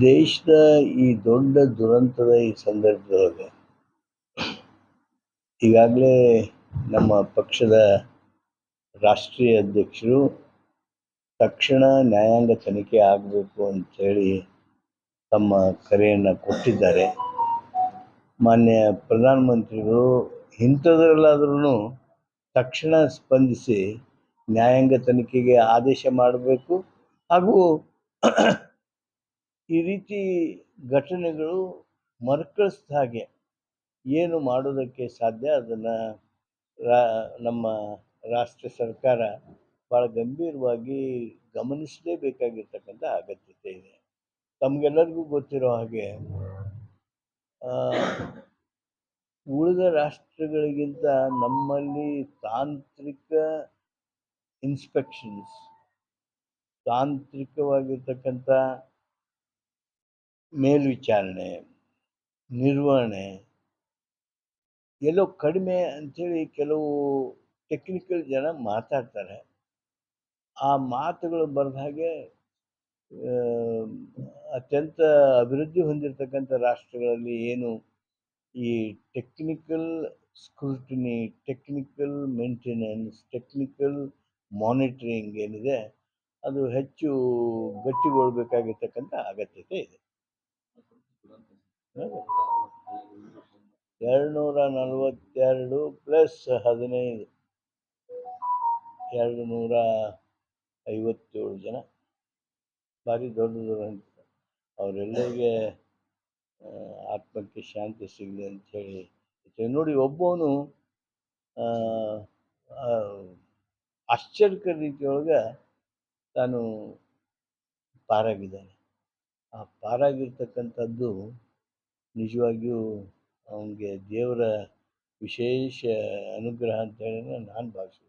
ದೇಶದ ಈ ದೊಡ್ಡ ದುರಂತದ ಈ ಸಂದರ್ಭದೊಳಗೆ ಈಗಾಗಲೇ ನಮ್ಮ ಪಕ್ಷದ ರಾಷ್ಟ್ರೀಯ ಅಧ್ಯಕ್ಷರು ತಕ್ಷಣ ನ್ಯಾಯಾಂಗ ತನಿಖೆ ಆಗಬೇಕು ಅಂತೇಳಿ ತಮ್ಮ ಕರೆಯನ್ನು ಕೊಟ್ಟಿದ್ದಾರೆ. ಮಾನ್ಯ ಪ್ರಧಾನಮಂತ್ರಿಗಳು ಇಂಥದ್ರಲ್ಲಾದ್ರೂ ತಕ್ಷಣ ಸ್ಪಂದಿಸಿ ನ್ಯಾಯಾಂಗ ತನಿಖೆಗೆ ಆದೇಶ ಮಾಡಬೇಕು. ಹಾಗೂ ಈ ರೀತಿ ಘಟನೆಗಳು ಮರುಕಳಿಸಿದ ಹಾಗೆ ಏನು ಮಾಡೋದಕ್ಕೆ ಸಾಧ್ಯ? ಅದನ್ನು ರಾ, ನಮ್ಮ ರಾಷ್ಟ್ರ ಸರ್ಕಾರ ಭಾಳ ಗಂಭೀರವಾಗಿ ಗಮನಿಸಲೇಬೇಕಾಗಿರ್ತಕ್ಕಂಥ ಅಗತ್ಯತೆ ಇದೆ. ತಮಗೆಲ್ಲರಿಗೂ ಗೊತ್ತಿರೋ ಹಾಗೆ ಉಳಿದ ರಾಷ್ಟ್ರಗಳಿಗಿಂತ ನಮ್ಮಲ್ಲಿ ತಾಂತ್ರಿಕ ಇನ್ಸ್ಪೆಕ್ಷನ್ಸ್ ತಾಂತ್ರಿಕವಾಗಿರ್ತಕ್ಕಂಥ ಮೇಲ್ವಿಚಾರಣೆ, ನಿರ್ವಹಣೆ, ಎಲ್ಲೋ ಕಡಿಮೆ ಅಂಥೇಳಿ ಕೆಲವು ಟೆಕ್ನಿಕಲ್ ಜನ ಮಾತಾಡ್ತಾರೆ. ಆ ಮಾತುಗಳು ಬರೆದ ಹಾಗೆ ಅತ್ಯಂತ ಅಭಿವೃದ್ಧಿ ಹೊಂದಿರತಕ್ಕಂಥ ರಾಷ್ಟ್ರಗಳಲ್ಲಿ ಏನು ಈ technical scrutiny technical maintenance technical monitoring ಏನಿದೆ ಅದು ಹೆಚ್ಚು ಗಟ್ಟಿಗೊಳ್ಬೇಕಾಗಿರ್ತಕ್ಕಂಥ ಅಗತ್ಯತೆ ಇದೆ. ಎರಡು ನೂರ ನಲವತ್ತೆರಡು ಪ್ಲಸ್ ಹದಿನೈದು. ಎರಡು ನೂರ ಐವತ್ತೇಳು ಜನ. ಭಾರಿ ದೊಡ್ಡ ಅಂತ ಅವರೆಲ್ಲರಿಗೆ ಆತ್ಮಕ್ಕೆ ಶಾಂತಿ ಸಿಗಲಿ ಅಂಥೇಳಿ ಹೇಳಿ ನೋಡಿ, ಒಬ್ಬವನು ಆಶ್ಚರ್ಯಕರ ರೀತಿಯೊಳಗೆ ತಾನು ಪಾರಾಗಿದ್ದಾನೆ. ಆ ಪಾರಾಗಿರ್ತಕ್ಕಂಥದ್ದು ನಿಜವಾಗಿಯೂ ಅವನಿಗೆ ದೇವರ ವಿಶೇಷ ಅನುಗ್ರಹ ಅಂತೇಳಿ ನಾನು ಭಾವಿಸ್ತೀನಿ